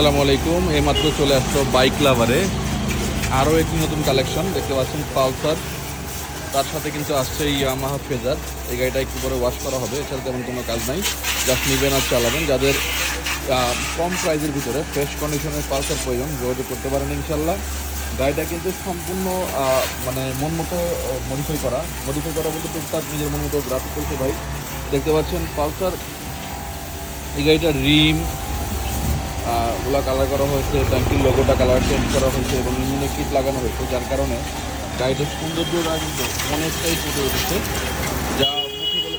আসসালামু আলাইকুম। এইমাত্র চলে আসলো বাইক লাভারে আরও একটি নতুন কালেকশন দেখতে পাচ্ছেন পালসার তার সাথে কিন্তু আসছে ইয়ামাহা ফেজার এই গাড়িটা একটু পরে ওয়াশ করা হবে, এছাড়া তেমন কোনো কাজ নাই। জাস্ট নিবেন আর চালাবেন। যাদের কম প্রাইজের ভিতরে ফ্রেশ কন্ডিশনের পালসার প্রয়োজন, যোগাযোগ করতে পারেন ইনশাল্লাহ গাড়িটা কিন্তু সম্পূর্ণ মানে মন মতো মডিফাই করা। মডিফাই করা বলতে টুকটাক নিজের মন মতো গ্রাফিক করছে ভাই। দেখতে পাচ্ছেন পালসার এই গাড়িটার রিম ওগুলা কালার করা হয়েছে ট্যাঙ্কির লোগোটা কালার চেঞ্জ করা হয়েছে এবং ইঞ্জিনে কিট লাগানো হয়েছে, যার কারণে গাড়িটার সৌন্দর্যটা কিন্তু অনেকটাই ফুটে উঠেছে, যা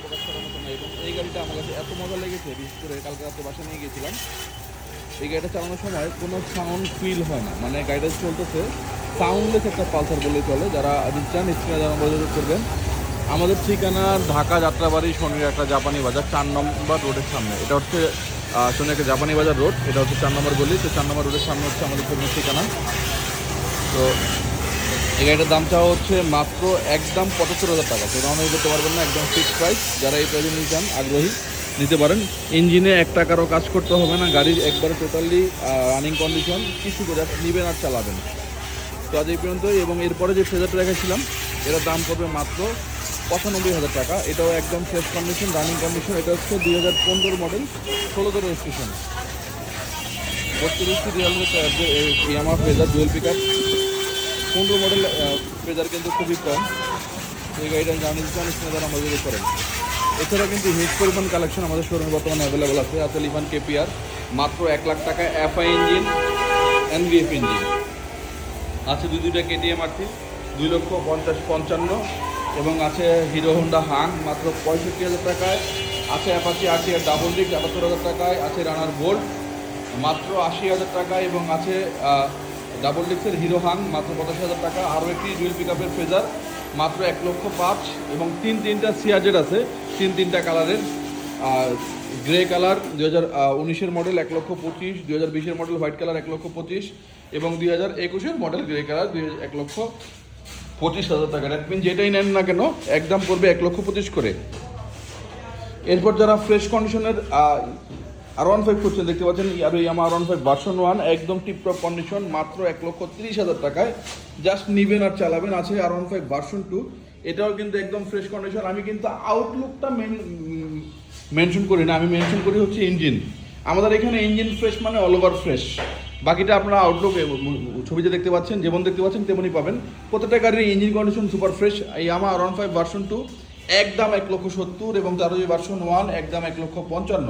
প্রকাশ করার মতো না। এবং এই গাড়িটা আমার কাছে এত মজা লেগেছে, বিশেষ করে কালকে রাতে বাসা নিয়ে গিয়েছিলাম। এই গাড়িটা চালানোর সময় কোনো সাউন্ড ফিল হয় না মানে গাড়িটা চলতেছে সাউন্ডলেস একটা পালসার বলে চলে, যারা চান স্ক্রিনে যারা যোগাযোগ করবেন। আমাদের ঠিকানা ঢাকা যাত্রাবাড়ি, শনির একটা জাপানি বাজার, চার নম্বর রোডের সামনে। এটা হচ্ছে শনি একটা জাপানি বাজার রোড, এটা হচ্ছে চার নম্বর গলি, তো চার নম্বর রোডের সামনে হচ্ছে আমাদের পুরনো ঠিকানা। তো এই গাড়িটার দাম চাওয়া হচ্ছে মাত্র একদম পঁচাত্তর হাজার টাকা। তো রাউন্ড করতে পারবেন না, একদম ফিক্সড প্রাইস যারা এই প্রাইজে নিতে চান, আগ্রহী, নিতে পারেন। ইঞ্জিনে এক টাকারও কাজ করতে হবে না, গাড়ির একবারে টোটালি রানিং কন্ডিশন কিছু করে নিবেন আর চালাবেন। তো আজ এই পর্যন্তই, এবং এরপরে যে ফ্রেজারটা রেখেছিলাম এটার দাম পড়বে মাত্র পঁচানব্বই হাজার টাকা। এটাও একদম ফ্রেশ কন্ডিশন রানিং কন্ডিশন এটা হচ্ছে দুই হাজার পনেরো মডেল ষোলোতে রেজিস্ট্রেশন বত্রিশটি real Yamaha Fazer dual pick up পনেরো মডেল ফ্রেজার কিন্তু খুবই কম। এই গাড়িটা জানি চান স্নেদার আমাদের করেন। এছাড়া কিন্তু হিউজ পরিমাণ কালেকশন আমাদের শোরুমে বর্তমানে অ্যাভেলেবল আছে। আছে লিভান কেপিআর মাত্র এক লাখ টাকা এফআই ইঞ্জিন এনভিএফ ইঞ্জিন আছে দুই দুইটা কেটিএম আরটি দুই লক্ষ পঞ্চাশ, পঞ্চান্ন। এবং আছে হিরো হোন্ডা হাং, মাত্র পঁয়ষট্টি হাজার টাকায়। আছে অ্যাপাচি আরটিআর ডাবল ডিক আটাত্তর হাজার টাকায়। আছে রানার গোল্ড মাত্র আশি হাজার টাকায় এবং আছে ডাবল ডিক্সের হিরো হাং, মাত্র পঁচাশি হাজার টাকা। আরও একটি ডুয়েল পিক আপের ফেজার, মাত্র এক লক্ষ পাঁচ এবং তিন তিনটা সিয়াজেড আছে, তিন তিনটা কালারের গ্রে কালার দু হাজার উনিশের মডেল এক লক্ষ পঁচিশ দু হাজার বিশের মডেল হোয়াইট কালার এক লক্ষ পঁচিশ এবং দুই হাজার একুশের মডেল গ্রে কালার দুই এক লক্ষ পঁচিশ হাজার টাকা। দ্যাট মিন যেটাই নেন না কেন একদম পড়বে এক লক্ষ পঁচিশ করে। এরপর যারা ফ্রেশ কন্ডিশনের আর ওয়ান ফাইভ করছেন দেখতে পাচ্ছেন আর ওই আমার ওয়ান ফাইভ ভার্সন ওয়ান একদম টিপটপ কন্ডিশন মাত্র এক লক্ষ তিরিশ হাজার টাকায়। জাস্ট নিবেন আর চালাবেন, আছে R one five version two এটাও কিন্তু একদম ফ্রেশ কন্ডিশন আমি কিন্তু আউটলুকটা মেন মেনশন করি না, আমি মেনশন করি হচ্ছে ইঞ্জিন আমাদের এখানে ইঞ্জিন ফ্রেশ মানে অল ওভার ফ্রেশ বাকিটা আপনারা আউটলুক ছবিতে দেখতে পাচ্ছেন, যেমন দেখতে পাচ্ছেন, তেমনই পাবেন। প্রত্যেকটা গাড়ির ইঞ্জিন কন্ডিশন সুপার ফ্রেশ এই আমার ওয়ান ফাইভ ভার্সন টু একদম এক লক্ষ সত্তর এবং তার ওই ভার্সন ওয়ান একদম এক লক্ষ পঞ্চান্ন।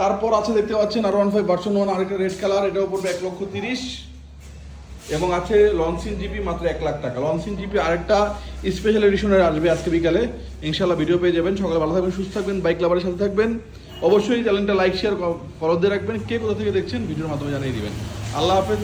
তারপর আছে, দেখতে পাচ্ছেন, R one five version one আরেকটা রেড কালার এটাও পড়বে এক লক্ষ তিরিশ। এবং আছে লঞ্চিন জিপি মাত্র এক লাখ টাকা। লঞ্চিন জিপি আরেকটা স্পেশাল এডিশনের আসবে আজকে বিকালে। ইনশাল্লাহ ভিডিও পেয়ে যাবেন। সকালে ভালো থাকবেন, সুস্থ থাকবেন বাইক লাভারের সাথে থাকবেন। অবশ্যই চ্যানেলটা লাইক শেয়ার ফলো দিয়ে রাখবেন। কে কোথা থেকে দেখছেন, ভিডিওর মাধ্যমে জানিয়ে দিবেন। আল্লাহ হাফেজ।